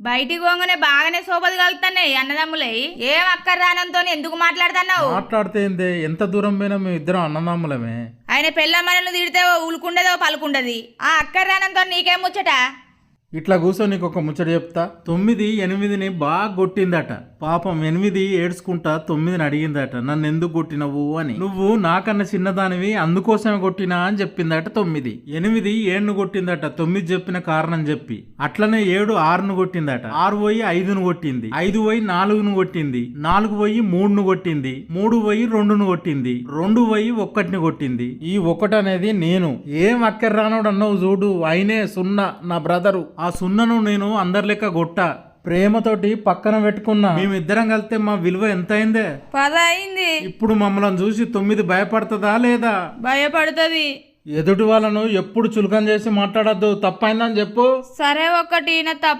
బయటికి పోగానే బాగానే సోపది కలుగుతున్నాయి అన్నదమ్ములై. ఏం అక్కర్ రానంతో ఎందుకు మాట్లాడుతున్నావు? మాట్లాడితే ఏందే? ఎంత దూరం పోయినా మేము ఇద్దరం అన్నదమ్ములమే. ఆయన పెళ్ళమ్మను తిడితే ఉలుకుండదో పలుకుండది. ఆ అక్కర్ రానంతో నీకేం ముచ్చట? ఇట్లా కూర్చో నీకు ఒక ముచ్చట చెప్తా. తొమ్మిది ఎనిమిదిని బాగా కొట్టిందట. పాపం ఎనిమిది ఏడ్చుకుంటా తొమ్మిదిని అడిగిందట నన్ను ఎందుకు కొట్టినవు? అని. నువ్వు నాకన్నా చిన్నదానివి అందుకోసమే కొట్టినా? అని చెప్పిందట తొమ్మిది. ఎనిమిది ఏడును కొట్టిందట తొమ్మిది చెప్పిన కారణం చెప్పి. అట్లనే ఏడు ఆరును కొట్టిందట. ఆరు పోయి ఐదును కొట్టింది. ఐదు పోయి నాలుగును కొట్టింది. నాలుగు పోయి మూడును కొట్టింది. మూడు పోయి రెండును కొట్టింది. రెండు పోయి ఒక్కటిని కొట్టింది. ఈ ఒకటి అనేది నేను. ఏం అక్కర రానోడు అన్నావు చూడు అయినే సున్నా నా బ్రదరు. ఆ సున్నను నేను అందరి లెక్క కొట్ట. ప్రేమతోటి పక్కన పెట్టుకున్నా మేమిద్దరం కలిస్తే మా విలువ ఎంత అయిందే పద అయింది ఇప్పుడు మమ్మల్ని చూసి తొమ్మిది భయపడుతుందా లేదా? భయపడుతుంది. ఎదుటి వాళ్ళను ఎప్పుడు చులకం చేసి మాట్లాడద్దు తప్పైందని చెప్పు. సరే ఒక్కటి నా తప్పు